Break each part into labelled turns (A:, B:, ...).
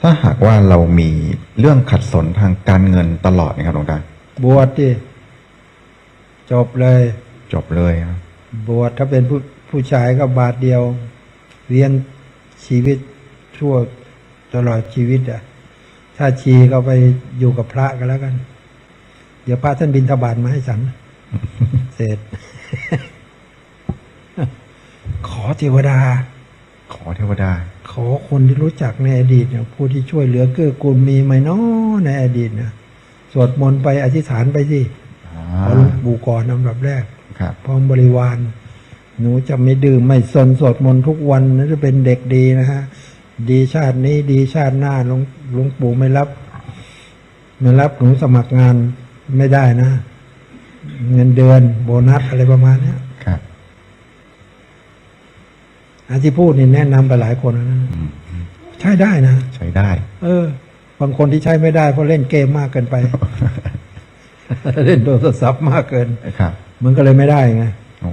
A: ถ้าหากว่าเรามีเรื่องขัดสนทางการเงินตลอดนะครับหลวงตา
B: บวชดิจบเลย
A: จบเลยครับ
B: บวชถ้าเป็นผู้ผู้ชายก็บาทเดียวเลี้ยงชีวิตชั่วตลอดชีวิตอะ ถ้าชีก็ไปอยู่กับพระกันแล้วกัน เดี๋ยวพระท่านบินทบาทมาให้ฉัน เสร็จ ขอเทวดา
A: ขอเทวดา
B: ขอคนที่รู้จักในอดีตเนี่ยผู้ที่ช่วยเหลือเกื้อกูลมีไหมน้อในอดีตนะสวดมนต์ไปอธิษฐานไปสิ
A: อ่า
B: ขอหลวงปู่ก่อนอันดับแรก
A: ครับ
B: พร้อมบริวาร หนูจะไม่ดื่มไม่สนสวดมนต์ทุกวันนะจะเป็นเด็กดีนะฮะ ดีชาตินี้ดีชาติหน้าหลวงหลวงปู่ไม่รับไม่รับหนูสมัครงานไม่ได้นะ เงินเดือนโบนัสอะไรประมาณเนี้ย
A: ครับ
B: อันที่พูดนี่แนะนำไปหลายคนแล้วนะ
A: อืม
B: ใช้ได้นะ
A: ใช้ได้
B: เออ บางคนที่ใช้ไม่ได้เพราะเล่นเกมมากเกินไป เล่นโทรศัพท์มากเกิน
A: ครับ
B: มันก็เลยไม่ได้ไง
A: โอ้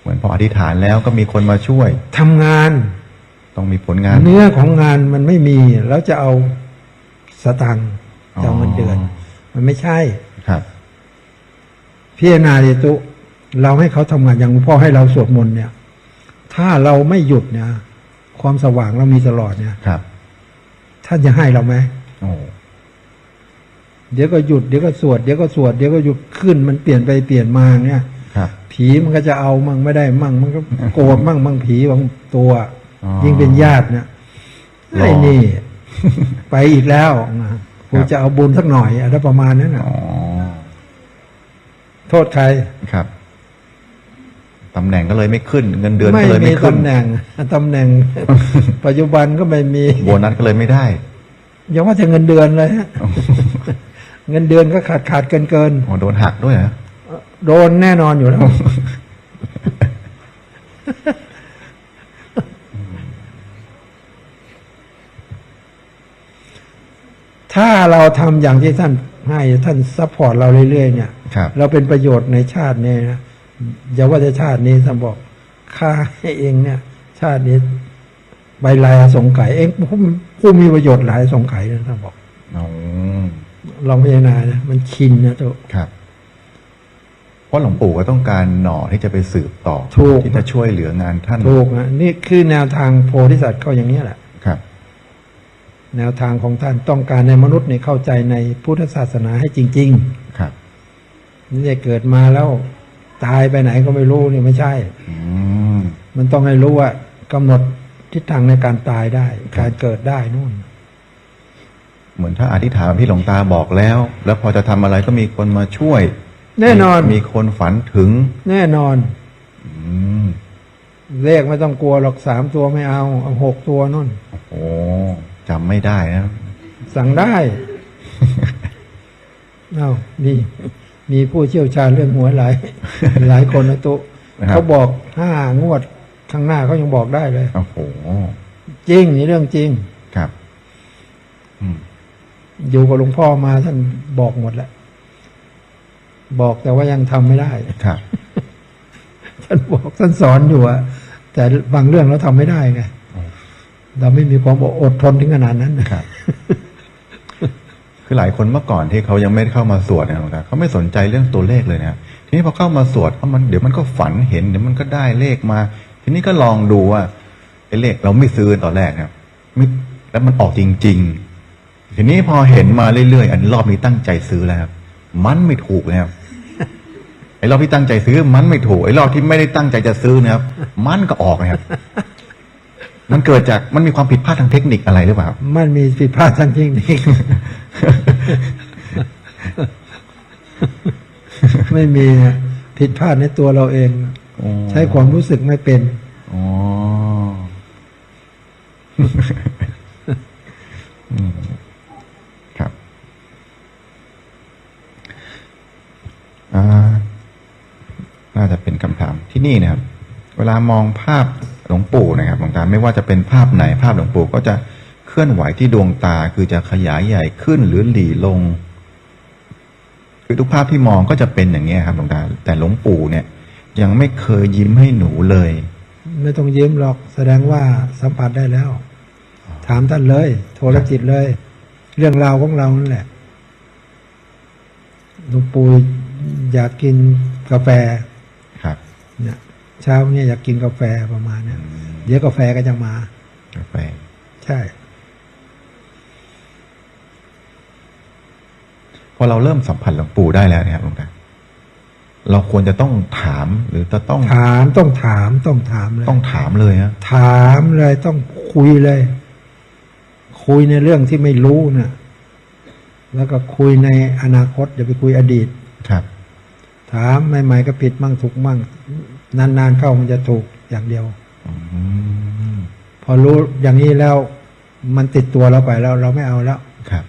A: เหมือนพออธิษฐานแล้วก็มีคนมาช่วย
B: ทำงาน
A: ต้องมีผลงาน
B: เนื้อของงานมันไม่มีแล้วจะเอาสตังค์จะเอาเงินเดือน
A: อ๋อ
B: มันไม่ใช่
A: ครับ
B: พิจารณาดิตุ เราให้เขาทำงานอย่างหลวงพ่อให้เราสวดมนต์เนี่ย ถ้าเราไม่หยุดเนี่ยความสว่างเรามีตลอดเนี่ย
A: ครับ
B: ท่านจะให้เราไหม
A: โอ้
B: เดี๋ยวก็หยุดเดี๋ยวก็สวดเดี๋ยวก็สวดเดี๋ยวก็หยุดขึ้นมันเปลี่ยนไปเปลี่ยนมาเนี่ย
A: ครับ
B: ผีมันก็จะเอามั่งไม่ได้มั่ง มันก็โกรธมั่งบางผีบางตัว
A: อ๋อ
B: ยิ่งเป็นญาติเนี่ย
A: หรอ
B: ไอ้นี่ ไปอีกแล้วนะกูจะเอาบุญสักหน่อยอะไรประมาณนั้นนะ
A: อ๋อ
B: โทษใคร
A: ครับ ตำแหน่งก็เลยไม่ขึ้น เงินเดือนก็เลย
B: มี
A: ไม่ขึ้น
B: ตำแหน่งตำแหน่ง ปัจจุบันก็ไม่มี
A: โบนัสก็เลยไม่ได้
B: อย่าว่าแต่เงินเดือนเลยฮะเงินเดือนก็ขาดขาดเกินเกิน
A: โอ้โดนหักด้วยนะ
B: โดนแน่นอนอยู่แล้วถ้าเราทำอย่างที่ท่านให้ท่านซัพพอร์ตเราเรื่อยๆเนี่ย
A: ครับ
B: เราเป็นประโยชน์ในชาตินี้นะ อย่าว่าจะชาตินี้ท่านบอกค่าให้เองเนี่ย ชาตินี้ใบลายอสงไขยเองผู้ผู้มีประโยชน์หลายอสงไขยนะท่านบอก
A: อ๋อ
B: ลองพิจารณานะมันชินนะตัว
A: ครับ เพราะหลวงปู่ก็ต้องการหน่อที่จะไปสืบต่อ
B: ถูก
A: ที่จะช่วยเหลืองานท่าน
B: ถูกนะนี่คือแนวทางโพธิสัตว์ก็อย่างนี้ยแหละ
A: ครับ
B: แนวทางของท่านต้องการในมนุษย์เนี่ยเข้าใจในพุทธศาสนาให้จริง
A: ครับ
B: ๆนี่จะเกิดมาแล้ว ตายไปไหนก็ไม่รู้นี่ไม่ใช่
A: อืม
B: มันต้องให้รู้ว่ากำหนดทิศทางในการตายได้การเกิดได้นู่น
A: เหมือนถ้าอธิษฐานที่หลวงตาบอกแล้ว แล้วพอจะทำอะไรก็มีคนมาช่วย
B: แน่นอน
A: มีคนฝันถึง
B: แน่นอน
A: อืม
B: เลขไม่ต้องกลัวหรอกสามตัวไม่เอาเอาหกตัวนู่น
A: โอ้จำไม่ได้นะ
B: สั่งได้ เอามี มีผู้เชี่ยวชาญเรื่องหวยหลายหลายคนนะตุ
A: นะครับ
B: เขาบอกห้างวดข้างหน้าเขายังบอกได้เลย
A: โอ้โห
B: จริงนี่เรื่องจริง
A: ครับ อืม
B: อยู่กับหลวงพ่อมาท่านบอกหมดแล้วบอกแต่ว่ายังทำไม่ได้
A: ครับ
B: ท่านบอกท่านสอนอยู่อะแต่บางเรื่องเราทำไม่ได้ไง
A: อ๋อ
B: เราไม่มีความอดทนถึงขนาดนั้นนะครับ
A: คือหลายคนเมื่อก่อนที่เขายังไม่ได้เข้ามาสวดเนี่ยหลวงตาเขาไม่สนใจเรื่องตัวเลขเลยนะทีนี้พอเข้ามาสวดเอามันเดี๋ยวมันก็ฝันเห็นเดี๋ยวมันก็ได้เลขมา ทีนี้ก็ลองดูว่าไอ้เลขเราไม่ซื้อตอนแรกครับไม่แล้วมันออกจริง ๆ ทีนี้พอเห็นมาเรื่อยๆอันรอบนี้ตั้งใจซื้อแล้วครับมันไม่ถูกเลยครับไอ้รอบที่ตั้งใจซื้อมันไม่ถูกไอ้รอบที่ไม่ได้ตั้งใจจะซื้อนะครับ มันก็ออกนะครับ มันเกิดจากมันมีความผิดพลาดทางเทคนิคอะไรหรือเปล่าครับ
B: มันมีผิดพลาดทางเทคนิค ไม่มีอะผิดพลาดในตัวเราเอง
A: อ๋อ
B: ใช้ความรู้สึกไม่เป็น
A: อ๋ออืมครับอ่าน่าจะเป็นคำถามที่นี่นะครับเวลามองภาพหลวงปู่นะครับหลวงตาไม่ว่าจะเป็นภาพไหนภาพหลวงปู่ก็จะเคลื่อนไหวที่ดวงตาคือจะขยายใหญ่ขึ้นหรือหลีลง คือทุกภาพที่มองก็จะเป็นอย่างนี้ยครับหลวงตาแต่หลวงปู่เนี่ยยังไม่เคยยิ้มให้หนูเลย
B: ไม่ต้องยิ้มหรอกแสดงว่าสัมผัสได้แล้ว ถามท่านเลย โทรจิตเลย เรื่องราวของเรานั่นแหละหลวงปู่อยากกินกาแฟ
A: ครับ
B: เนี่ย เช้าเนี่ยอยากกินกาแฟประมาณเนี้ย
A: อืม
B: เดี๋ยวกาแฟก็จะมา
A: กาแฟ
B: ใช่
A: พอเราเริ่มสัมผัสหลวงปู่ได้แล้วเนี่ยครับหลวงตาเราควรจะต้องถามหรือจะต้อง
B: ถามต้องถามต้องถามเลย
A: ต้องถามเลยฮะ
B: ถามเลยต้องคุยเลย คุยในเรื่องที่ไม่รู้นะแล้วก็คุยในอนาคตอย่าไปคุยอดีต
A: ครับ
B: ถามใหม่ ๆ ก็ผิดมั่งถูกมั่ง นานๆเข้ามันจะถูกอย่างเดียว
A: อืม
B: พอรู้อย่างนี้แล้ว มันติดตัวเราไปแล้วเราไม่เอาแล้ว
A: ครับ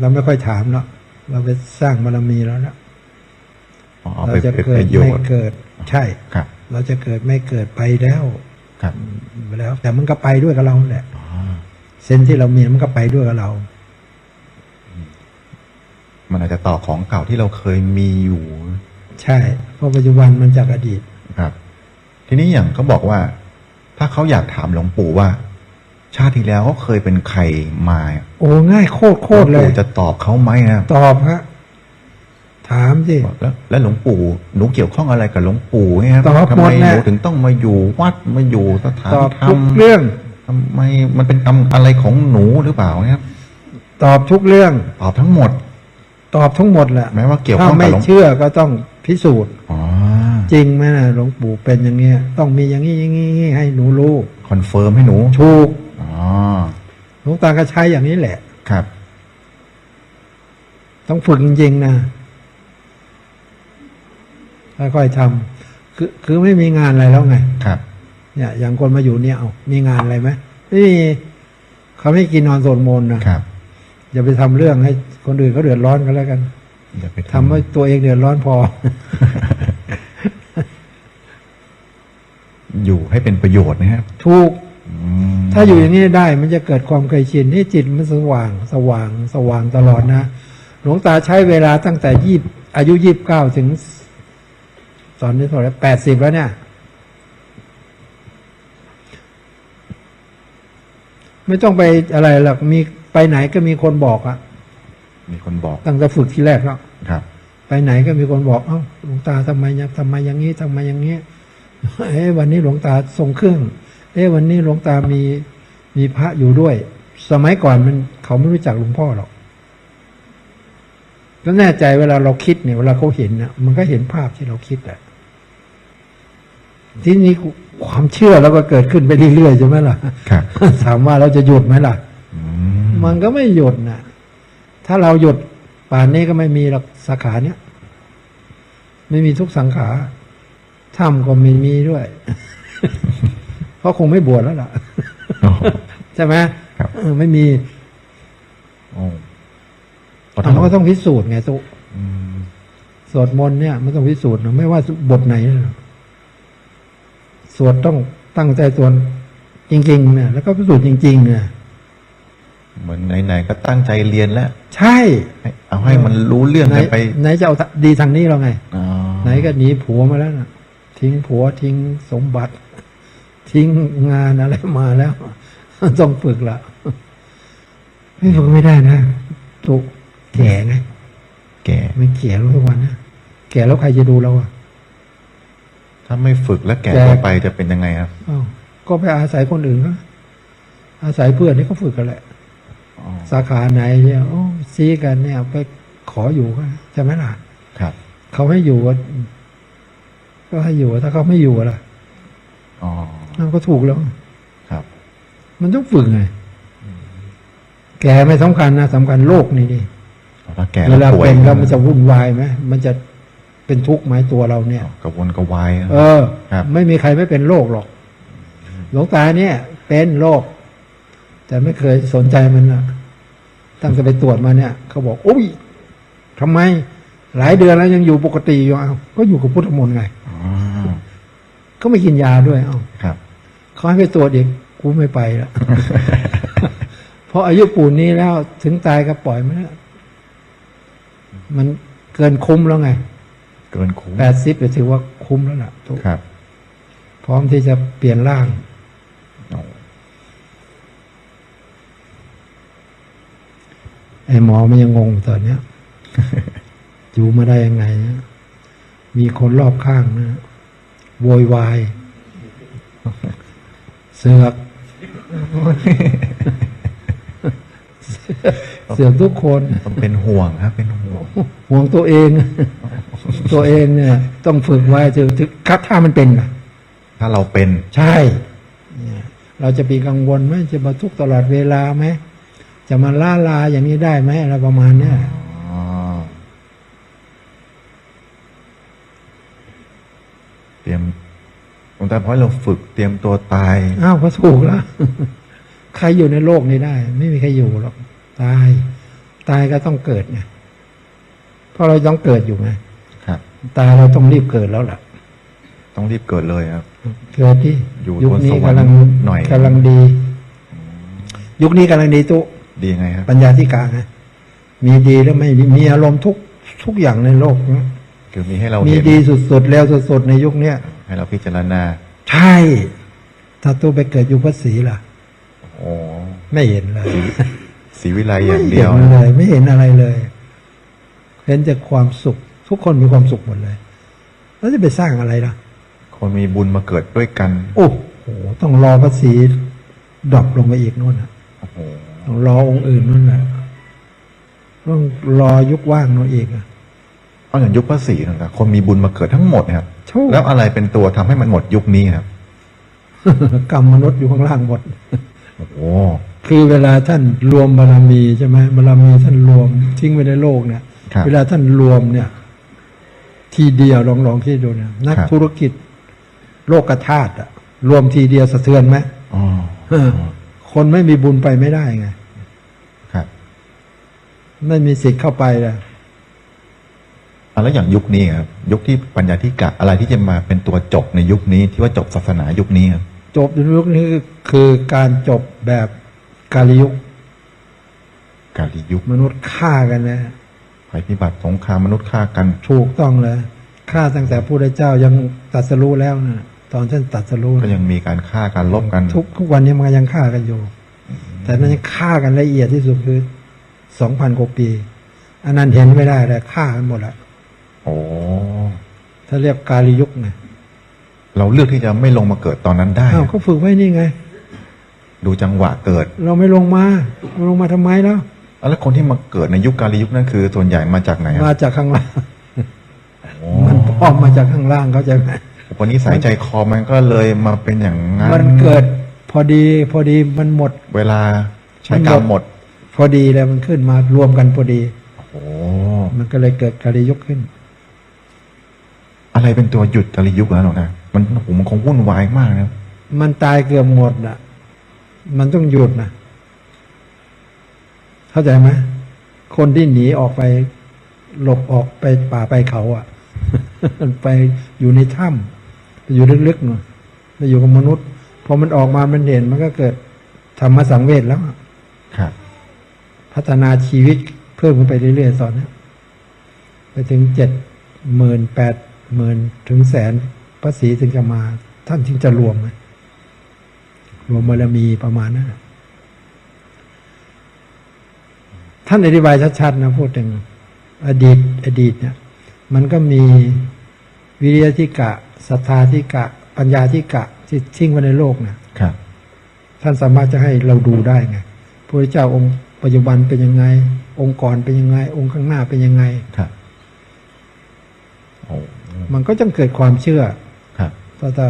B: เราไม่ค่อยถามแล้วเราไปสร้างบารมีแล้วแล้ว
A: อ๋อเอา
B: เรา
A: ไป
B: จะ
A: เป็น
B: เกิ
A: ป
B: ด
A: ระโย
B: ไม่
A: ชน์
B: เกิด ใช่
A: ครับ
B: เราจะเกิดไม่เกิดไปแล้ว
A: ครับ
B: ไปแล้ว แต่มันก็ไปด้วยกับเราแหละ
A: อ๋อ
B: เซนส์ที่เรามีมันก็ไปด้วยกับเรา
A: มันอาจจะต่อของเก่าที่เราเคยมีอยู่
B: ใช่เพราะปัจจุบันมันจากอดีต
A: ครับ ทีนี้อย่างเขาบอกว่า ถ้าเขาอยากถามหลวงปู่ว่า ชาติที่แล้วเขาเคยเป็นใครมา
B: โอ้ง่ายโคตรโคตร
A: ห
B: เล
A: วง
B: ย
A: ปู่จะตอบเขาไหมนะ
B: ตอบฮะถามสิ
A: บอกแล้วแล้วหลวงปู่หนูเกี่ยวข้องอะไรกับหลวงปู่เนี่ย
B: ตอบ
A: ทำ
B: หม
A: ไม
B: ด
A: ห
B: นะ
A: นูถึงต้องมาอยู่วัดมาอยู่สถาน
B: ตอบ
A: ธรร
B: ทุ
A: ม
B: กเรื่อง
A: ทำไมมันเป็นกรรมอะไรของหนูหรือเปล่าเนี่ย
B: ตอบทุกเรื่อง
A: ตอบทั้งหมด
B: ตอบทั้งหมดแหละ
A: แม้ว่าเกี่ยวข้
B: ถ้า
A: องกับ
B: ไม่
A: หลวง
B: เชื่อก็ต้อง พิสูจน์
A: อ๋อ
B: จริงไหมนะหลวงปู่เป็นอย่างเงี้ย ต้องมีอย่างนี้อย่างนี้อย่างนี้ให้หนูรู้
A: คอนเฟิร์มให้หนู
B: ถูก
A: อ๋อ
B: หลวงตาก็ใช้อย่างนี้แหละ
A: ครับ
B: ต้องฝึกจริงๆนะค่อยๆทำคือคือไม่มีงานอะไรแล้วไง
A: ครับ
B: เนี่ย อย่างคนมาอยู่เนี่ยเอามีงานอะไรไหมไม่มีเขาไม่กินนอนสวดมนต์นะครับอย่าไปทำเรื่องให้คนอื่นเขาเดือดร้อนกันแล้วกัน
A: อย่าไป
B: ทำให้ตัวเองเดือดร้อนพอ
A: อยู่ให้เป็นประโยชน์นะครับ
B: ถูก
A: อืม
B: ถ้าอยู่อย่างนี้ได้มันจะเกิดความเคยชินที่จิตมันสว่าง สว่าง สว่างตลอดนะ หลวงตาใช้เวลาตั้งแต่ยี่อายุยี่บเก้าถึง ตอนนี้เท่าไหร่แปดสิบแล้วเนี่ย ไม่ต้องไปอะไรหรอกมีไปไหนก็มีคนบอกอะ
A: มีคนบอก
B: ตั้งแต่ฝึกที่แรกแล้ว
A: ครับ
B: ไปไหนก็มีคนบอกเอ้าหลวงตาทำไมยังทำไมอย่างนี้ทำไมอย่างนี้เอ้วันนี้หลวงตาทรงเครื่อง เอ้วันนี้หลวงตามีมีพระอยู่ด้วย สมัยก่อนมันเขาไม่รู้จักหลวงพ่อหรอกก็แน่ใจเวลาเราคิดเนี่ยเวลาเขาเห็นนะมันก็เห็นภาพที่เราคิดแหละที่นี้ความเชื่อเราก็เกิดขึ้นไปเรื่อยๆใช่ไหมล่ะ
A: ครับ
B: ถามว่าเราจะหยุดไหมล่ะ
A: อื
B: มันก็ไม่หยุดนะ ถ้าเราหยุดป่านนี้ก็ไม่มีหรอกสาขาเนี้ยไม่มีทุกสังขาถ้ำก็ไม่มีด้วย เพราะคงไม่บวชแล้วล่ะ
A: โอ้โห
B: ใช่ไหม
A: ครับ
B: เออไม่มี
A: โอ้
B: อะมันก็ต้องพิสูจน์ไงตุ
A: อืม
B: สวดมนต์เนี่ยมันต้องพิสูจน์นะไม่ว่าบทไหนนะสวดต้องตั้งใจสวดจริง ๆ เนี่ย แล้วก็พิสูจน์จริงๆเนี่ย
A: เหมือนไหนๆก็ตั้งใจเรียนแล้ว
B: ใช่
A: ให้เอาให้มันรู้เรื่อง
B: ไหน
A: กันไป
B: ไหนจะเอาดีทางนี้เราไง
A: อ๋อ
B: ไหนก็หนีผัวมาแล้วนะทิ้งผัวทิ้งสมบัติ ทิ้งงานอะไรมาแล้ว ต้องฝึกละไม่ฝึกไม่ได้นะตุกแก่ไง
A: แก่
B: ไม่แก่แล้วทุกวันนะแก่แล้วใครจะดูเราอะ
A: ถ้าไม่ฝึกแล้วแก่
B: แก่
A: ต่อไปจะเป็นยังไงครับ
B: อ้าวก็ไปอาศัยคนอื่นก็อาศัยเพื่อนนี่ก็ฝึกกันแหละ
A: อ๋อ
B: สาขาไหนเนี่ยโอ้ซีกันเนี่ยไปขออยู่ก็ใช่ไหมล่ะ
A: ครับ
B: เขาให้อยู่ก็ก็ให้อยู่ถ้าเขาไม่อยู่ล่ะ
A: อ๋อ
B: นั่นก็ถูกแล้ว
A: ครับ
B: มันต้องฝึกไงแก่ไม่สำคัญนะสำคัญโรคนี่ดิ
A: ถ้าแก่
B: เวลา
A: ป่วย
B: เป็นแล้วมันจะวุ่นวายไหมมันจะเป็นทุกข์ไหมตัวเราเนี่ย
A: กระวนกระวายนะ
B: เออ
A: ครับ
B: ไม่มีใครไม่เป็นโรคหรอก หลวงตาเนี่ย เป็นโรคแต่ไม่เคยสนใจมันนะ ตั้งแต่ไปตรวจมาเนี่ย เขาบอกโอ้ยทำไม หลายเดือนแล้วยังอยู่ปกติอยู่เอาก็อยู่กับพุทธมนต์ไง
A: อ๋อ
B: ก็ไม่กินยาด้วย เอ้า
A: ครับ
B: เขาให้ไปตรวจอีกกูไม่ไปแล้วเพราะอายุปูนนี้แล้วถึงตายก็ปล่อยมันแล้วมันเกินคุ้มแล้วไง
A: เกินคุ้ม
B: แปดสิบถือว่าคุ้มแล้วล่ะทุก
A: ครับ
B: พร้อมที่จะเปลี่ยนร่าง
A: โอ้
B: ไอ้หมอมันยังงงอยู่ตอนเนี้ยอยู่มาได้ยังไงนะมีคนรอบข้างนะโวยวาย เสือกเสือกทุกคน
A: มันเป็นห่วงครับ เป็นห่วง
B: ห่วงตัวเอง ตัวเองเนี่ย ต้องฝึกไว้ถึงถึงครับถ้ามันเป็นนะ
A: ถ้าเราเป็น
B: ใช่เนี่ยเราจะปีกังวลไหมจะมาทุกข์ตลอดเวลาไหม จะมาล่าลาอย่างนี้ได้ไหมอะไรประมาณเนี้ย
A: อ๋อเตรียมหลวงตาเพราะเราฝึกเตรียมตัวตาย
B: อ้าวก็ถูกแล้ว ใครอยู่ในโลกนี้ได้ ไม่มีใครอยู่หรอกตาย ตายก็ต้องเกิดไงเพราะเราต้องเกิดอยู่ไง
A: ครับ
B: ตายเราต้องรีบเกิดแล้วล่ะ
A: ต้องรีบเกิดเลยครับ
B: เกิดที่
A: อยู่
B: ยุค
A: บน
B: นี้
A: สวรรค์
B: กำลัง
A: หน่อย
B: กำลังดี ยุคนี้กำลังดีตุ
A: ดียังไงครับ
B: ปัญญาธิกาไงมีดีแล้วไม่ดีมีอารมณ์ทุกทุกอย่างในโลกนี้
A: คือมีให้เรา
B: มี
A: เห็น
B: ดีสุดๆแล้วสุดๆในยุคเนี้ย
A: ให้เราพิจารณา
B: ใช่ ถ้าตัวไปเกิดอยู่พระศรีล่ะ
A: โอ้
B: ไม่เห็นเลย
A: สีวิไลอย่าง
B: ไม่
A: เดี
B: เห็
A: ย
B: น
A: ว
B: เลย ไม่เห็นอะไรเลยเห็นแต่ความสุข ทุกคนมีความสุขหมดเลย แล้วจะไปสร้างอะไรล่ะ
A: คนมีบุญมาเกิดด้วยกัน
B: โอ้โหต้องรอพระศรีดรอปลงไปอีกนู่นน่ะ
A: โอ้โห
B: ต้องรอองค์อื่นนู่นน่ะต้องรอยุคว่างนู่นอีกอะ
A: เอาอย่างยุคพระศรีนะครับคนมีบุญมาเกิดทั้งหมดนะครับ
B: โชค
A: แล้วอะไรเป็นตัวทำให้มันหมดยุคนี้ครับ
B: กรรมมนุษย์อยู่ข้างล่างหมด
A: โอ้โห
B: คือเวลาท่านรวมบารมีใช่ไหมบารมีท่านรวมทิ้งไว้ในโลกเนี่ย
A: ครับ
B: เวลาท่านรวมเนี่ย ทีเดียวลองลองคิดดูนะนัก
A: ครับ
B: ธุรกิจ โลกธาตุอะรวมทีเดียวสะเทือนไหม
A: อ๋อ
B: เออ คนไม่มีบุญไปไม่ได้ไง
A: ครับ
B: ไม่มีสิทธิ์เข้าไปเลย
A: อะแล้วอย่างยุคนี้ครับยุคที่ปัญญาธิกะอะไรที่จะมาเป็นตัวจบในยุคนี้ที่ว่าจบศาสนายุคนี้ครับ
B: จบในยุคนี้คือการจบแบบกาลยุค
A: กาลียุค
B: มนุษย์ฆ่ากันนะ
A: ภัยพิบัติสงครามมนุษย์ฆ่ากัน
B: ถูกต้องเลยฆ่าตั้งแต่พระพุทธเจ้ายังตรัสรู้แล้วนะ ตอนท่านตรัสรู้
A: ก็
B: นะ
A: ยังมีการฆ่าการลบกัน
B: ทุกทุกวันนี้มันก็ยังฆ่ากันอยู่ แต่นั้นยังฆ่ากันละเอียดที่สุดคือสองพันกว่าปีอันนั้นเห็นไม่ได้เลยฆ่ากันหมดละ
A: โอ้
B: ถ้าเรียกกาลียุคไง
A: เราเลือกที่จะไม่ลงมาเกิดตอนนั้นได้
B: อ้าวเขาฝึกไว้นี่ไง
A: ดูจังหวะเกิด
B: เราไม่ลงมาลงมาทำไมแล้ว
A: แล้วคนที่มาเกิดในยุคกาลียุคนั้นคือส่วนใหญ่มาจากไหนค
B: มา
A: รับ
B: จากข้างล่าง
A: โอ้
B: มันพร้อมมาจากข้างล่างเขาใจไหม
A: วันนี้สายใจคอมันก็เลยมาเป็นอย่างนั้น
B: มันเกิดพอดีพอดีมันหมด
A: เวลาใช้กรรมหมด
B: พอดีแล้วมันขึ้นมารวมกันพอดี
A: โอ้
B: มันก็เลยเกิดกาลียุคขึ้น
A: อะไรเป็นตัวหยุดกาลียุคแล้วหรอนะมันโอ้โหมันคงวุ่นวายมากนะ
B: มันตายเกือบหมดอะ มันต้องหยุดนะเข้าใจไหมคนที่หนีออกไปหลบออกไปป่าไปเขา อะ ไปอยู่ในถ้ำไป อยู่ลึกๆหน่อยไปอยู่กับมนุษย์พอมันออกมามันเห็นมันก็เกิดธรรมสังเวชแล้วอะ
A: ครับ
B: พัฒนาชีวิตเพิ่มขึ้นไปเรื่อยๆตอนนี้ไปถึงเจ็ดหมื่นแปดหมื่นถึงแสนพระศรีถึงจะมา ท่านถึงจะรวมไหมรวมบารมีประมาณนั้นน่ะท่านอธิบายชัดๆนะพูดถึงอดีต อดีตเนี่ย มันก็มีวิริยธิกะ ศรัทธาธิกะ ปัญญาธิกะที่ทิ้งไว้ในโลกเนี่ย
A: ครับ
B: ท่านสามารถจะให้เราดูได้ไงพระพุทธเจ้าองค์ปัจจุบันเป็นยังไง องค์ก่อนเป็นยังไง องค์ข้างหน้าเป็นยังไง
A: ครับโอ้
B: มันก็จะเกิดความเชื่อ
A: ครับ
B: เพราะถ้า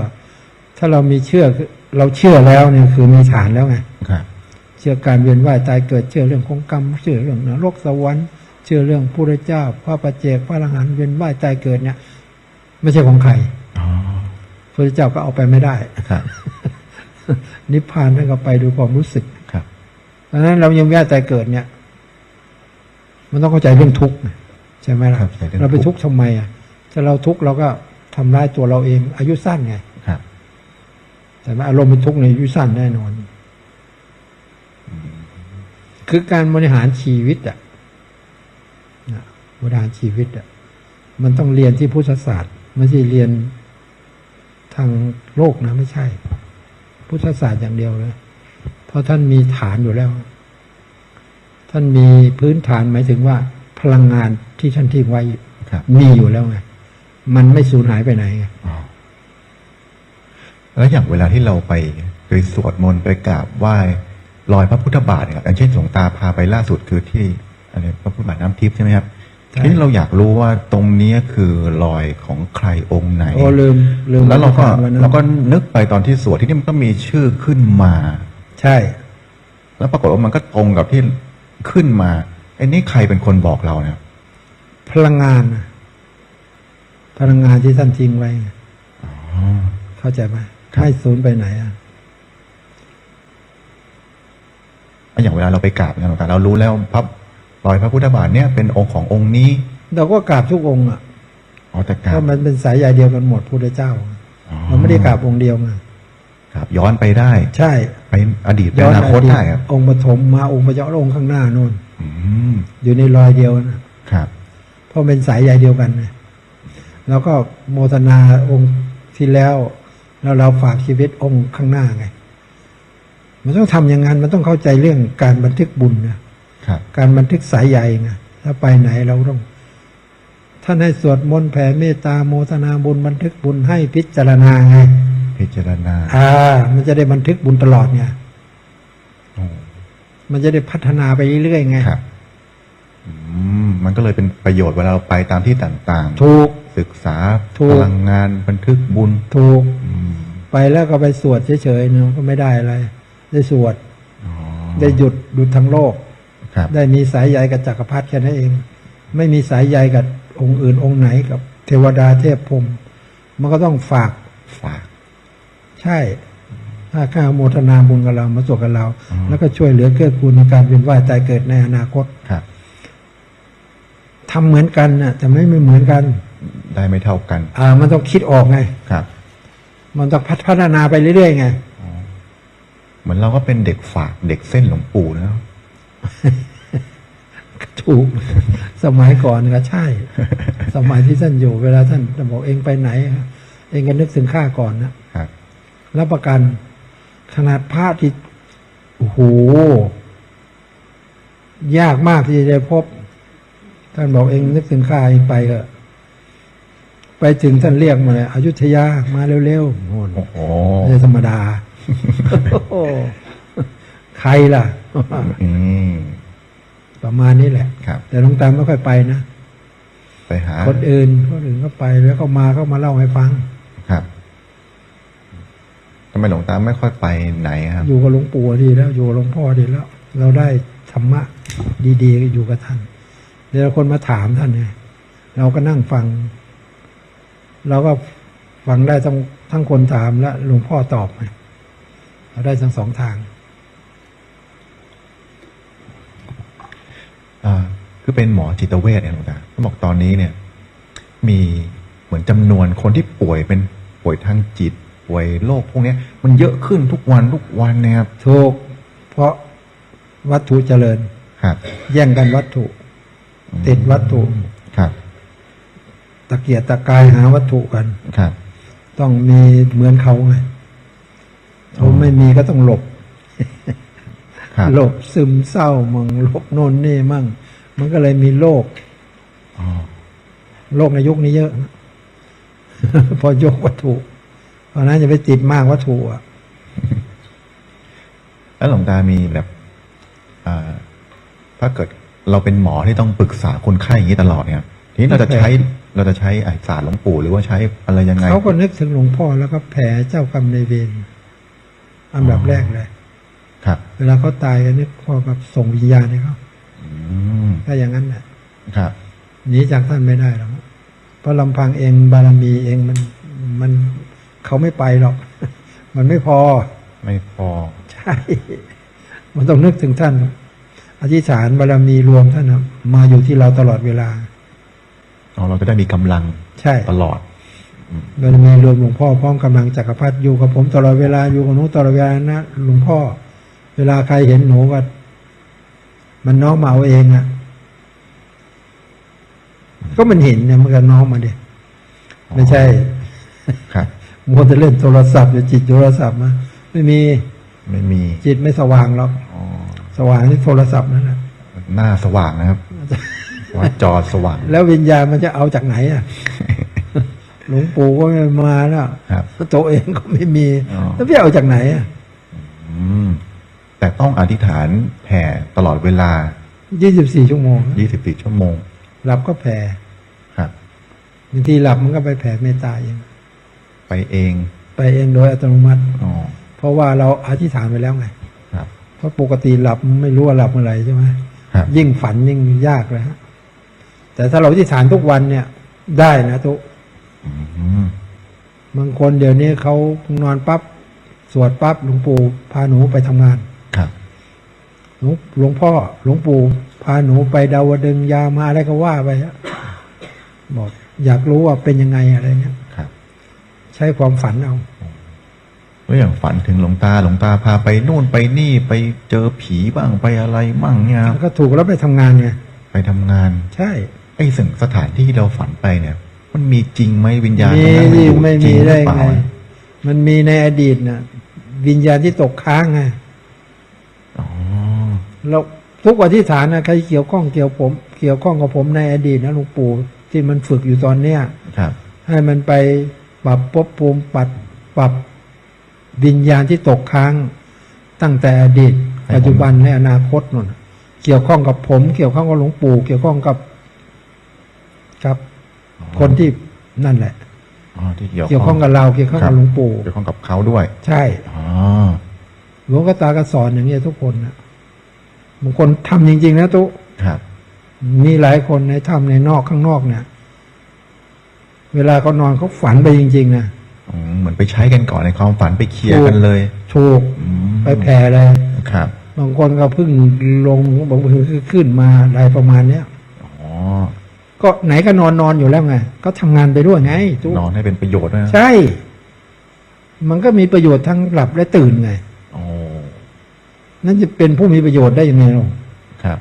B: ถ้าเรามีเชื่อเราเชื่อแล้วเนี่ยคือมีฐานแล้วไง
A: ครับ
B: เชื่อการเวียนว่ายตายเกิดเชื่อเรื่องของกรรมเชื่อเรื่องนรกสวรรค์เชื่อเรื่องพระพุทธเจ้า พระปัจเจกพระอรหันต์เวียนว่ายตายเกิดเนี่ย ไม่ใช่ของใคร
A: อ๋อ
B: พระพุทธเจ้าก็เอาไปไม่ได้
A: ครับ
B: นิพพานท่านก็ไปดูความรู้สึก
A: ครับ
B: ดังนั้นเรายังแย่ใจเกิดเนี่ย มันต้องเข้าใจเรื่องทุกข์นะใช่ไหมล่ะ
A: ครับใช่เรื่อง
B: เราไป
A: ทุ
B: ทุ
A: ก
B: ก
A: ข์
B: ข์ทำไมอะถ้าเราทุกข์เราก็ทำร้ายตัวเราเอง อายุสั้นไง
A: ครับ
B: แต่ว่าอารมณ์เป็นทุกข์ในอายุสั้นแน่นอน คือการบริหารชีวิตอะนะบริหารชีวิตอะมันต้องเรียนที่พุทธศาสตร์ไม่ใช่เรียน ทางโลกนะไม่ใช่ พุทธศาสตร์อย่างเดียวเลยเพราะท่านมีฐานอยู่แล้วทท่านมีพื้นฐานหมายถึงว่า พลังงานที่ท่านทิ้งไว้
A: ครับ
B: มีอยู่แล้วไงมันไม่สูญหายไปไหนไง
A: อ๋อแล้วอย่างเวลาที่เราไปไปสวดมนต์ไปกราบไหว้รอยพระพุทธบาทเนี่ยอย่างเช่นหลวงตาพาไปล่าสุดคือที่อะไรพระพุทธบาทน้ำทิพย์ใช่ไหมครับ
B: ใช่
A: ทีนี้เราอยากรู้ว่าตรงนี้คือรอยของใครองค์ไหน
B: โอ้ลืมลืม
A: แล้วเราก็
B: วันนั้น
A: เราก็นึกไปตอนที่สวดที่นี่มันก็มีชื่อขึ้นมา
B: ใช่
A: แล้วปรากฏว่ามันก็ตรงกับที่ขึ้นมาไอ้นี่ใครเป็นคนบอกเราเนี่ย
B: พลังงานน่ะพลังงานที่ท่านทิ้งไว้ไง
A: อ๋อ
B: เข้าใจไหม
A: ครับ
B: ไม่สูญไปไหนอะ
A: อย่างเวลาเราไปกราบเนี่ยหลวงตาเรารู้แล้วพระ รอยพระพุทธบาทเนี่ยเป็นองค์ขององค์นี้
B: เราก็กราบทุกองค์อะ
A: อ๋อแต่กรา
B: เพ
A: บ
B: ราะมันเป็นสายใยเดียวกันหมดพุทธเจ้า
A: อ๋อ
B: เราไม่ได้กราบองค์เดียวไง
A: ครับย้อนไปได้
B: ใช่
A: ไปอดีตไปอนาคตได้ครับ
B: องค์ปฐมมาองค์พระเจ้าองค์ข้างหน้านู่น
A: อืม
B: อยู่ในรอยเดียวนะครับ เพราะเป็นสายใยเดียวกันไงแล้วก็โมทนาองค์ที่แล้วแล้วเราฝากชีวิตองค์ข้างหน้าไง มันต้องทำอย่างนั้นมันต้องเข้าใจเรื่องการบันทึกบุญนะครับ การบันทึกสายใยไงถ้าไปไหนเราต้องท่านให้สวดมนต์แผ่เมตตาโมทนาบุญบันทึกบุญให้พิจารณาไง
A: พิจารณา
B: อ่า มันจะได้บันทึกบุญตลอดไง
A: โอ้
B: มันจะได้พัฒนาไปเรื่อยๆไง
A: ครับอืมมันก็เลยเป็นประโยชน์เวลาเราไปตามที่ต่าง
B: ถูก
A: ๆศึกษา
B: ถูก
A: พลังงานบันทึกบุญ
B: ถูก
A: อืม
B: ไปแล้วก็ไปสวดเฉยๆเนาะก็ไม่ได้อะไร ได้สวด
A: อ๋อ
B: ได้หยุดหยุดทั้งโลก
A: ครับ
B: ได้มีสายใยกับจักรพรรดิแค่นั้นเอง ไม่มีสายใยกับองค์อื่นองค์ไหนกับ เทวดาเทพพรหมมันก็ต้องฝาก
A: ฝาก
B: ใช่ถ้าข้าโมทนาบุญกับเรามาสวดกับเรา
A: อืม
B: แล้วก็ช่วยเหลือเกื้อกูลในการเวียนว่ายตายเกิดในอนาคต
A: ครับ
B: ทำเหมือนกันน่ะแต่ไม่ไม่เหมือนกัน
A: ได้ไม่เท่ากัน
B: อ่า มันต้องคิดออกไง
A: ครับ
B: มันต้องพัฒนาไปเรื่อยๆไง
A: เหมือนเราก็เป็นเด็กฝากเด็กเส้นหลวงปู่นะ
B: ถูก สมัยก่อนก็ใช่ สมัยที่ท่านอยู่ เวลาท่านจะบอกเองไปไหน เองก็นึกถึงข้าก่อนนะครับรับประกัน ขนาดพระที่โอ้โหยากมากที่จะได้พบ ท่านบอกเองนึกถึงข้าเองไปเถอะไปถึงท่านเรียกมาเลยอยุธยามาเร็วๆโน่น
A: โอ้โห
B: ไม่ใช่ธรรมดาใครล่ะ
A: อืม
B: ประมาณนี้แหละ
A: ครับ
B: แต่หลวงตาไม่ค่อยไปนะ
A: ไปหา
B: คนอื่นคนอื่นก็ไปแล้วก็มาก็มาเล่าให้ฟัง
A: ครับทำไมหลวงตาไม่ค่อยไปไหนครับ
B: อยู่กับหลวงปู่ดีแล้ว อยู่กับหลวงพ่อดีแล้ว เราได้ธรรมะ ดีๆอยู่กับท่านเดี๋ยวคนมาถามท่านไงเราก็นั่งฟัง เราก็ฟังได้ทั้งทั้งคนถามและหลวงพ่อตอบไงเราได้ทั้งสองทาง
A: อ่า คือเป็นหมอจิตเวชเนี่ยหลวงตาเขาบอกตอนนี้เนี่ย มีเหมือนจำนวนคนที่ป่วยเป็นป่วยทางจิต ป่วยโรคพวกเนี้ยมันเยอะขึ้นทุกวันทุกวันนะครับ
B: ถูกเพราะวัตถุเจริญ
A: ครับ
B: แย่งกันวัตถุ ติดวัตถุ
A: ครับ
B: ตะเกียกตะกายหาวัตถุกัน
A: ครับ
B: ต้องมีเหมือนเขาไง
A: อ๋อ
B: เขาไม่มีก็ต้องหลบ
A: ครับ
B: หลบซึมเศร้ามั่งหลบโน่นนี่มั่ง มันก็เลยมีโรค
A: อ๋อ
B: โรคในยุคนี้เยอะ พอยกวัตถุ เพราะฉะนั้นจะไปติดมากวัตถุอะ
A: แล้วหลวงตามีแบบอ่าถ้าเกิดเราเป็นหมอที่ต้องปรึกษาคนไข้อย่างนี้ตลอดเนี่ยครับทีนี้เราจะใช้เราจะใช้ไอศาสตร์หลวงปู่หรือว่าใช้อะไรยังไง
B: เขาก็นึกถึงหลวงพ่อแล้วก็แผ่เจ้ากรรมในายเวรอันดับ
A: อ๋อ
B: แรกเลย
A: ครับ
B: เวลาเขาตายก็นึกพ่อกับส่งวิญญาณให้เขา
A: อืม
B: ถ้าอย่างนั้นน่ะ
A: ครับ
B: หนีจากท่านไม่ได้หรอกเพราะลำพังเองบารมีเองมันมันเขาไม่ไปหรอก มันไม่พอ
A: ไม่พอ
B: ใช่ มันต้องนึกถึงท่านอธิษฐานบารมีรวมท่านนะมาอยู่ที่เราตลอดเวลา
A: อ๋อเราจะได้มีกำลัง
B: ใช่
A: ตลอด
B: บารมีรวมหลวงพ่อพร้อมกำลังจักรพรรดิอยู่กับผมตลอดเวลาอยู่กับหนูตลอดเวลานะหลวงพ่อ เวลาใครเห็นหนูก็มันน้อมมาเอาเองอะ่ะ ก็มันเห็นเนี่ยมันก็น้อมมาเดียไม่ใช่
A: ครับ
B: มัวแต่เล่นโทรศัพท์อยู่จิตอยู่โทรศัพท์มาไม่มี
A: ไม่มี
B: จิตไม่สว่างหรอก
A: อ๋อ
B: สว่างที่โทรศัพท์นั่นแหละ
A: มันหน้าสว่างนะครับว่าจอสว่าง
B: แล้ววิญญาณมันจะเอาจากไหนอะหลวงปู่ก็ไม่มาแล้ว
A: ครับ
B: ตัวเองก็ไม่มี
A: อ๋อ
B: แล้วพี่เอาจากไหนอะ
A: อืม แต่ต้องอธิษฐานแผ่ตลอดเวลา
B: ยี่สิบสี่ชั่วโมง
A: 24 ชั่วโมง
B: หลับก็แผ่
A: ครับ
B: บางทีหลับมันก็ไปแผ่เมตตาเอง
A: ไปเอง
B: ไปเองโดยอัตโนมัติ
A: อ๋อ
B: เพราะว่าเราอธิษฐานไปแล้วไง
A: ครับ
B: เพราะปกติหลับไม่รู้ว่าหลับเมื่อไหร่ใช่ไหม
A: ครับ
B: ยิ่งฝันยิ่งยากเลยฮะ แต่ถ้าเราอธิษฐานทุกวันเนี่ย ได้นะทุก
A: อืม
B: บางคนเดี๋ยวนี้เขานอนปั๊บสวดปั๊บหลวงปู่พาหนูไปทำงาน
A: ครับ
B: หลวงหลวงพ่อหลวงปู่พาหนูไปดาวดึงยามาอะไรก็ว่าไปฮะบอกอยากรู้ว่าเป็นยังไงอะไรเนี่ย
A: ครับ
B: ใช้ความฝันเอา
A: แล้วอย่างฝันถึงหลวงตาหลวงตาพาไปนู่นไปนี่ไปเจอผีบ้างไปอะไรบ้างเนี่ยครับ
B: ก็ถูกแล้วไปทำงานไง
A: ไปทำงาน
B: ใช่
A: ไอ้สิ่งสถานที่เราฝันไปเนี่ย มันมีจริงไหมวิญญาณ
B: มี
A: ตรงนั้นมัน
B: ที่
A: อยู่
B: ไม่
A: จริ
B: มี
A: งหรื
B: ได้
A: อเปล่า
B: ไงมันมีในอดีตน่ะ วิญญาณที่ตกค้างไง
A: อ๋อ
B: เราทุกอธิษฐานนะใครเกี่ยวข้องเกี่ยวผม เกี่ยวข้องกับผมในอดีตนะหลวงปู่ที่มันฝึกอยู่ตอนเนี้ย
A: ครับ
B: ให้มันไปปรับภพภูมิปัดปรับวิญญาณที่ตกค้าง ตั้งแต่อดีต ปัจจุบันและอนาคตนู่นน่ะเกี่ยวข้องกับผม เกี่ยวข้องกับหลวงปู่ เกี่ยวข้องกับกับ คนที่นั่นแหละ
A: อ๋อที่เกี่ยว
B: เกี่ยวข้องกับเราเกี่ยวข้อง
A: ครั
B: กับบหลวงปู่
A: เกี่ยวข้องกับเขาด้วย
B: ใช่
A: อ๋อ
B: หลวงกตาก็สอนอย่างเงี้ยทุกคนนะ บางคนทำจริง ๆ นะตุ๊
A: ครับ
B: มีหลายคนในถ้ำในนอกข้างนอกเนี่ยเวลาเขานอนเขาฝันไปจริง ๆนะ
A: อืมเหมือนไปใช้กันก่อนในความฝันไปเคลียร์กันเลย
B: ถูก
A: อืม
B: ไปแผ่เลย
A: ครับ
B: บางคนก็เพิ่งลงบางคนก็ขึ้นมาอะไรประมาณเนี้ย
A: อ๋อ
B: ก็ไหนก็นอนนอนอยู่แล้วไง ก็ทำงานไปด้วยไงตุ๊
A: นอนให้เป็นประโยชน์ด้วยนะ
B: ใช่ มันก็มีประโยชน์ทั้งหลับและตื่นไง
A: โอ้
B: นั่นจะเป็นผู้มีประโยชน์ได้ยังไงหรอ
A: ครับ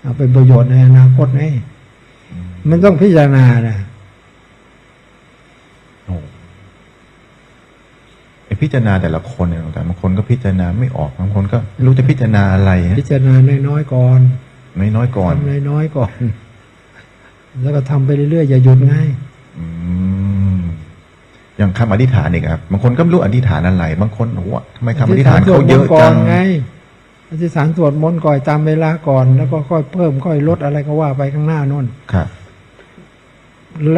B: เอาเป็นประโยชน์ในอนาคตไงมันต้องพิจารณานะ
A: โอ้ไอพิจารณาแต่ละคนเนี่ยแต่บางคนก็พิจารณาไม่ออกบางคนก็ไม่รู้จะพิจารณาอะไร
B: พิจารณาน้อยๆก่อน
A: น้อยๆก่อน
B: ทำน้อยๆก่อน แล้วก็ทำไปเรื่อยๆอย่าหยุดง่าย
A: อืม อย่างคำอธิษฐานอีกครับบางคนก็ไม่รู้อธิษฐานอะไร บางคนโอ้โหทำไมคำอธิษฐานเขาเยอะ
B: ก่อ
A: จั
B: น
A: ง
B: ไงอธิษฐานสวดมนต์ก่อนตามเวลาก่อน แล้วก็ค่อยเพิ่มค่อยลดอะไรก็ว่าไปข้างหน้านู่น
A: ครับ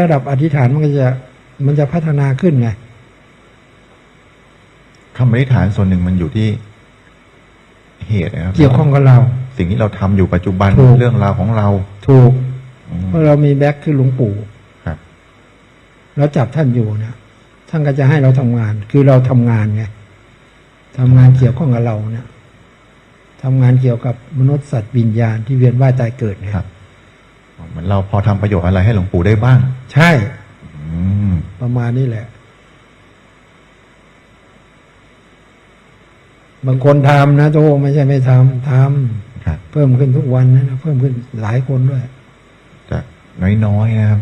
B: ระดับอธิษฐานมันก็จะมันจะพัฒนาขึ้นไง
A: คำอธิษฐานส่วนหนึ่งมันอยู่ที่เหตุนะครับ
B: เกี่ยวข้องกับเรา
A: สิ่งที่เราทำอยู่ปัจจุบัน
B: ถูก
A: เรื่องราวของเรา
B: ถูก
A: อืม
B: เพราะเรามีแบ็คคือหลวงปู่
A: ครับ
B: เราจับท่านอยู่เนี่ย ท่านก็จะให้เราทำงาน คือเราทำงานไงทำงานเกี่ยวข้องกับเราเนี่ยทำงานเกี่ยวกับมนุษย์สัตว์วิญญาณที่เวียนว่ายตายเกิดไง
A: ครับเหมือนเราพอทำประโยชน์อะไรให้หลวงปู่ได้บ้าง
B: ใช่
A: อืม
B: ประมาณนี้แหละ บางคนทำนะโตไม่ใช่ไม่ทำท
A: ครับำ
B: เพิ่มขึ้นทุกวันนะเพิ่มขึ้นหลายคนด้วย
A: จะน้อยๆนะครับ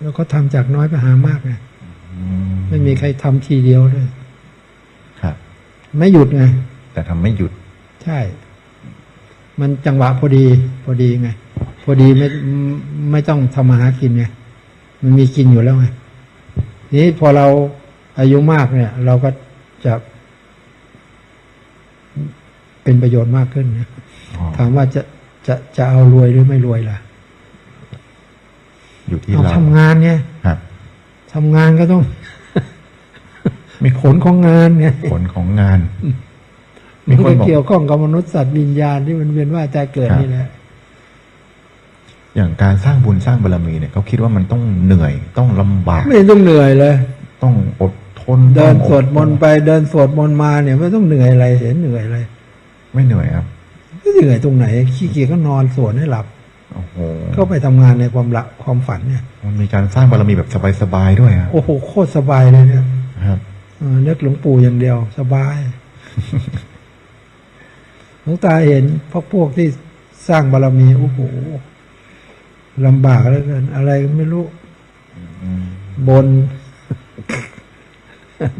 B: แล้วก็ทำจากน้อยไปหามากไง
A: อื
B: ไม่มีใครทำทีเดียวด้วย
A: ครับ
B: ไม่หยุดไง
A: แต่ทำไม่หยุด
B: ใช่ มันจังหวะพอดี พอดีไง พอดีไม่ไม่ไม่ต้องทำมาหากินไงมันมีกินอยู่แล้วไงทีนี้พอเราอายุมากเนี่ย เราก็จะเป็นประโยชน์มากขึ้นนะ
A: อ๋อ
B: ถามว่าจะจะจะเอารวยหรือไม่รวยล่ะ
A: อยู่ที่
B: เอา
A: เรา
B: ทำงานไง
A: ครับ
B: ทำงานก็ต้อง
A: มี
B: ผลของงานไง
A: ผลของงาน มี
B: มัน
A: คน
B: ก็
A: บอก
B: เกี่ยวข้องกับมนุษย์สัตว์วิญญาณที่มันเวียนว่ายตายเกิด
A: ครับ
B: นี่แหละ
A: อย่างการสร้างบุญสร้างบารมีเนี่ยเขาคิดว่ามันต้องเหนื่อยต้องลำบาก
B: ไม่ต้องเหนื่อยเลย
A: ต้องอดทน
B: เดิน
A: ต้องอ
B: สวดมนต์ไปเดินสวดมนต์มาเนี่ย ไม่ต้องเหนื่อยอะไรเห็นเหนื่อยอะไร
A: ไม่เหนื่อยครับ
B: ไม่เหนื่อยตรงไหนขี้เกียจก็นอนสวดให้หลับ
A: โอ้โห
B: ก็ไปทำงานในความละความฝันเนี่ย
A: มันมีการสร้างบารมีแบบสบายๆด้วยครับ
B: โอ้โหโคตรสบายเลยเนี่ย
A: ครับ
B: เออนึกหลวงปู่อย่างเดียว สบายหลวงตาเห็นพวกพวกที่สร้างบารมีโอ้โหลำบากเหลือเกินอะไรก็ไม่รู้
A: อืม
B: บน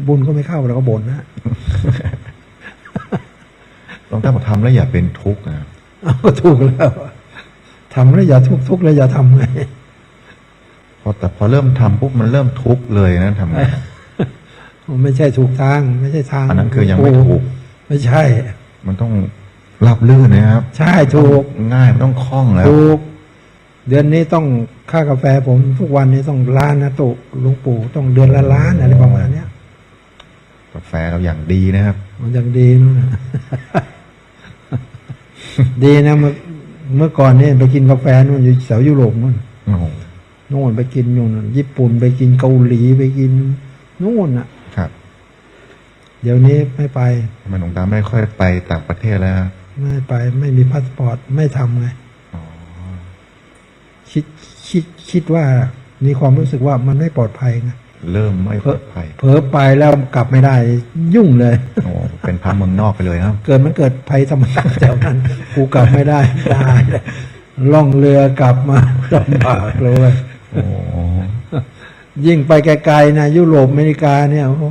B: บุญก็ไม่เข้าแล้วก็บนนะ
A: หลวงตาบอกทำแล้วอย่าเป็นทุกข์นะครับ
B: เอาก็ถูกแล้ว ทำแล้วอย่าทุกข์ทุกข์แล้วอย่าทำไง
A: พอแต่พอเริ่มทำปุ๊บมันเริ่มทุกข์เลยนะทำไง
B: มันไม่ใช่ถูกทาง ไม่ใช่ทาง
A: อันนั้นคือยังไม่ถูก
B: ไม่ใช่
A: มันต้องรับลื่นนะครับ
B: ใช่ถูก
A: ง่ายมันต้องคล่องแล้ว
B: ถูกเดือนนี้ต้องค่ากาแฟผมทุกวันนี้ต้องล้านนะตุหลุงปู่ต้องเดือนละล้านอะไรประมาณเนี้ย
A: กาแฟเราอย่างดีนะครับ
B: มันยังดีนู่นนะดีนะเมื่อ เมื่อก่อนนี่ไปกินกาแฟนู่นอยู่แถวยุโรปนู่น
A: โอ้โห
B: นู่นไปกินอยู่นู่นญี่ปุ่นไปกินเกาหลีไปกินนู่นอะ
A: ครับ
B: เดี๋ยวนี้ไม่ไป
A: ทำไมหลวงตาไม่ค่อยไปต่างประเทศแล้วครับ
B: ไม่ไปไม่มีพาสปอร์ตไม่ทำไง
A: อ๋อ
B: คิดคิดคิดว่ามีความรู้สึกว่ามันไม่ปลอดภัยไง
A: เริ่มไม่ปลอดภัย
B: เผลอไปแล้วกลับไม่ได้ ยุ่งเลย
A: โอ้โหเป็นพระเมืองนอกไปเลยครับ
B: เกิดมันเกิดภัยธรรมชาติแถวนั้นกูกลับไม่ได้ตายเลยล่องเรือกลับมาลำบากเลย
A: โอ้โห
B: ยิ่งไปไกลๆนะยุโรปอเมริกาเนี่ยโอ้โห